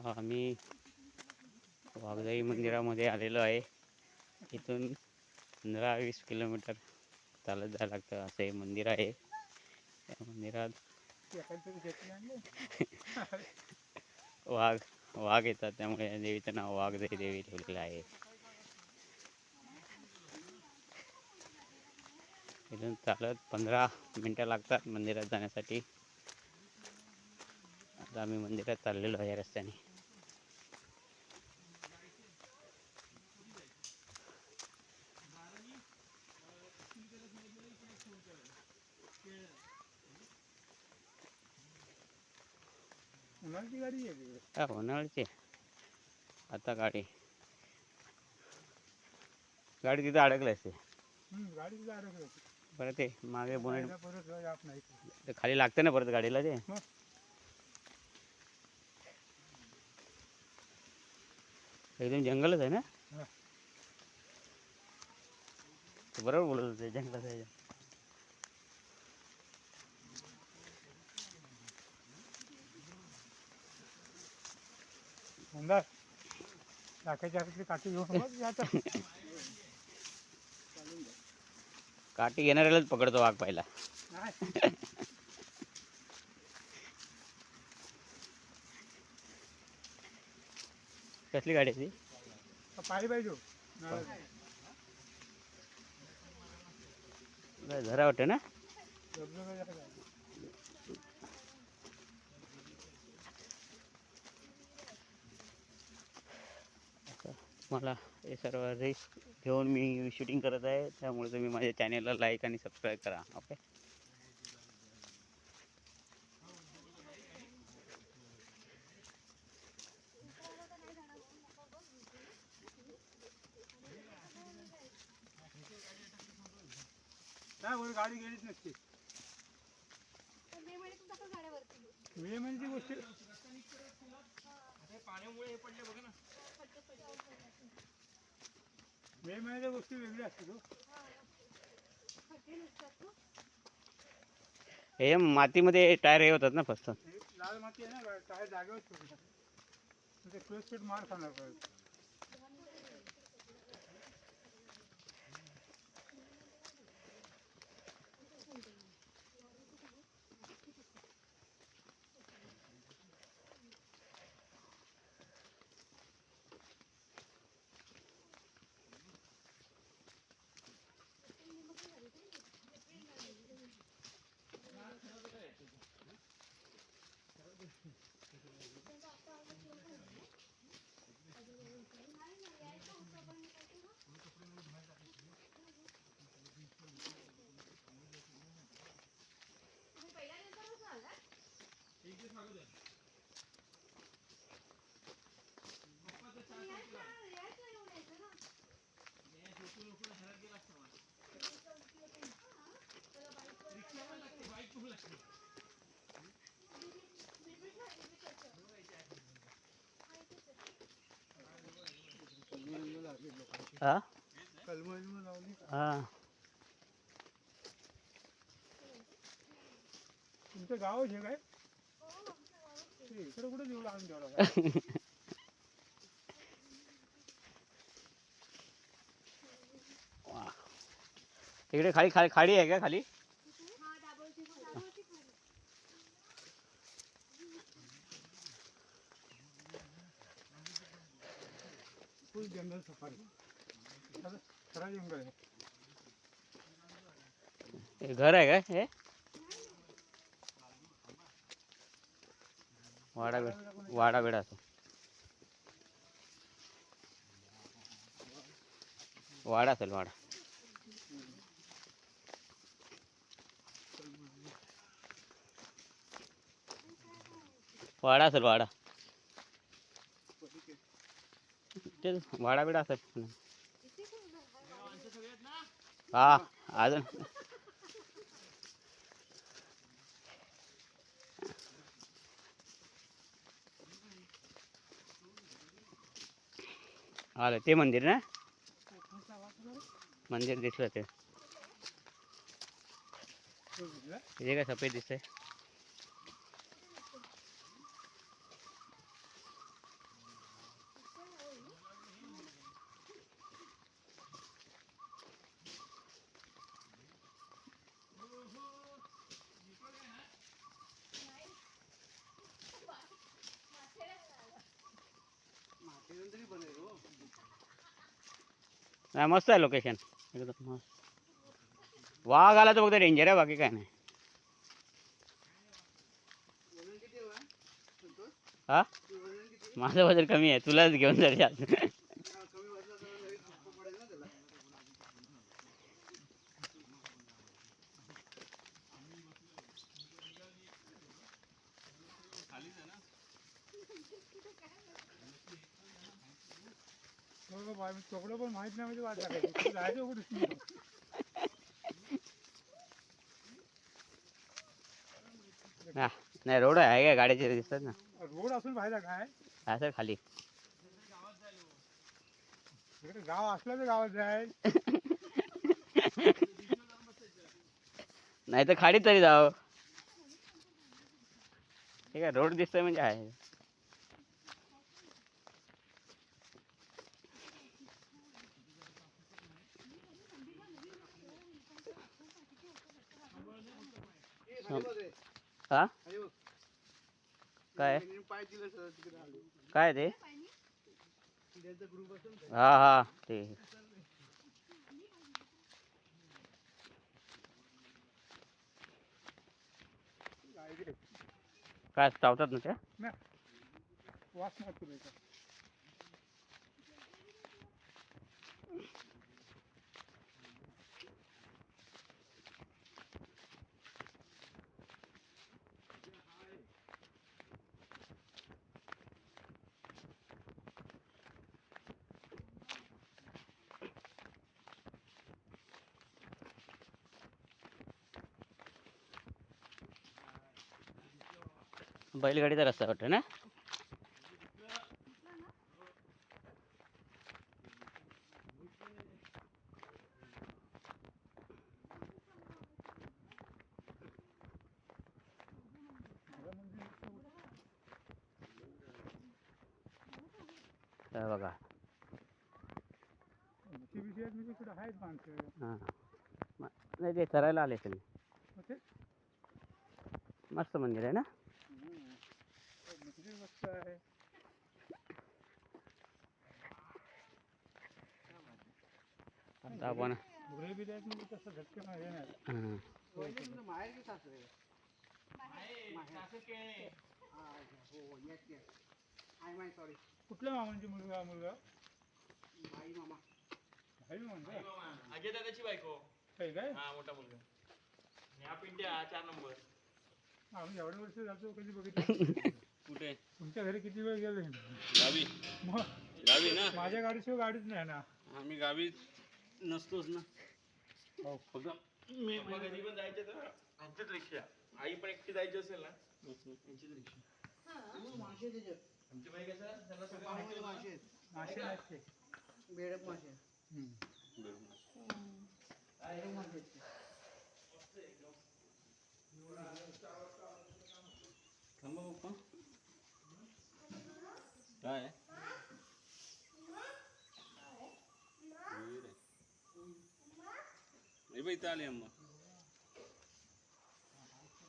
आता आम्ही वाघजाई मंदिरामध्ये आलेलो आहे. इथून पंधरा वीस किलोमीटर चालत जायला लागतं असं हे मंदिर आहे. त्या मंदिरात वाघ वाघ येतात त्यामुळे या देवीचं नाव वाघजाई देवी ठेवलेलं आहे. इथून चालत पंधरा मिनटं लागतात मंदिरात जाण्यासाठी. आता आम्ही मंदिरात चाललेलो आहे रस्त्याने. उन्हाळ्याची गाडी आहे ती. हा उन्हाळ्याची आता गाडी गाडी तिथं अडकली असते हम्म, गाडी तिथं अडकली होती. परत ते मागे बोनेट जायला परत जात नाही ते खाली लागतं ना परत गाडीला ते मग? एकदम जंगलच आहे ना हा. तू बरोबर बोलत होते जंगलात आहे अंदाज टाकायच्या हातातली काठी घेऊन. काठी घेणाऱ्यालाच पकडतो वाघ पहिला. नाही. कसली गाडी आहे ती? पाहिजे पाहिजे झरा वाटतं ना धबधबा जरा जायचं. मला हे सर्व रिस्क घेऊन मी शूटिंग करत आहे. त्यामुळे तुम्ही माझ्या चॅनेलला लाईक आणि सबस्क्राईब करा ओके गाडी गेलीच नसते. वेळ म्हणजे ती गोष्ट मे महिन्याच्या गोष्टी वेगळ्या असतात हो. हे मातीमध्ये टायर हे होतात ना फक्त? लाल माती आहे ना टायर जागेवर मार खाणार हा कलम लावली हा तुमचं गाव हे काय ते इकडे कुठे देऊ लागून द्यावं लागलं वा. तिकडे खाली खाली खाडी आहे का खाली फुल जंगल सफारी खरं खरा जंगल आहे हे घर आहे काय हे Guarda, guarda, guarda, guarda, guarda, guarda, guarda, guarda, guarda, guarda, guarda, guarda, guarda, guarda, guarda, आलं ते मंदिर ना? मंदिर दिसलं ते. काय सफेद दिसतंय. नाही मस्त आहे लोकेशन एकदम मस्त. वाघ आला तर फक्त डेंजर आहे बाकी काय नाही. हा? माझं वजन कमी आहे तुलाच घेऊन जायचे. चोकडं पण माहीत नाही म्हणजे वाट टाकायची कुठे जायचं कुठे? हा. नाही रोड आहे काय गाड्याचे दिसतात ना? रोड असून फायदा काय? असं खाली. इकडे गाव असलं तर गावात जाय. नाही तर खाडीत तरी जाव. ठीक आहे रोड दिसतोय म्हणजे आहे. हा? काय? काय ते? हा हा ते. काय चावतात ना त्या? वास बैलगाडीचा रस्ता वाटतं ना? बघा. हां. नाही ते चरायला आले असेल मग ते? मस्त मंदिर आहे ना? मंदिर मस्त आहे आपण म्हणजे. कुठल्या मामांची मुलगा मुलगा भाई मामा अजय दादाची बायको काही काय हा मोठा मुलगा आणि हा पिंट्या चार नंबर आम्ही एवढे वर्ष जातो कधी बघितलं कुठे? तुमच्या घरी किती वेळ गेले? गावी. मग गावी ना? माझ्या गाडीशिवाय गाडीच नाही ना. आम्ही गावी नसतोच ना. हो. फक्त मी कधी पण जायचं तर आमचीच रिक्षा. आई पण एकटी जायची असेल ना? त्यांचीच रिक्षा. आमची बाई कसं त्याला सगळं माहिती आहे. मासे नाहीत ते बेडक मासे. हम्म. थांबा पप्पा काय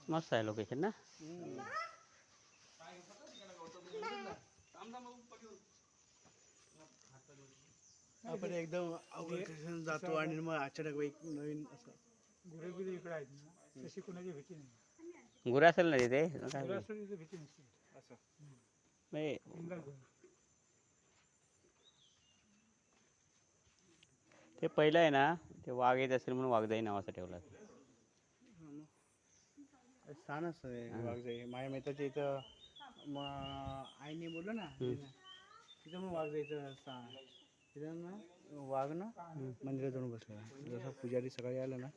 मस्त आहे लोकेशन ना? आपण एकदम अवघड जातो आणि मग अचानक एक नवीन असं. गुरे बिरे इकडे आहेत ना. तशी कुणाची भीती नाही. गुरं असेल ना तिथे? काय? गुरं असलं तिथे भीती नसते. असं. नाही, गुरं. ते पहिलं आहे ना ते वाघ येत असेल म्हणून वाघदाई नावाचं ठेवलं वाघजाई. माझ्या मित्राच्या इथं मग आईने बोललं ना तिथं मग वाघ जायचं स्थान तिथं ना वाघ ना मंदिरात जाऊन बसला. जसं पुजारी सकाळी आलं ना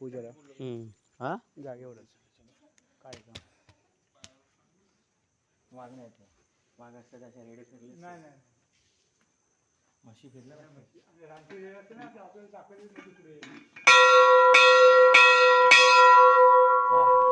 पूजाला हम्म. हा? जागेवरच काय का वाघ नाही येत. वाघ असतात अशा रेडे फिरले नाही नाही. म्हशी फिरल्या आपल्याला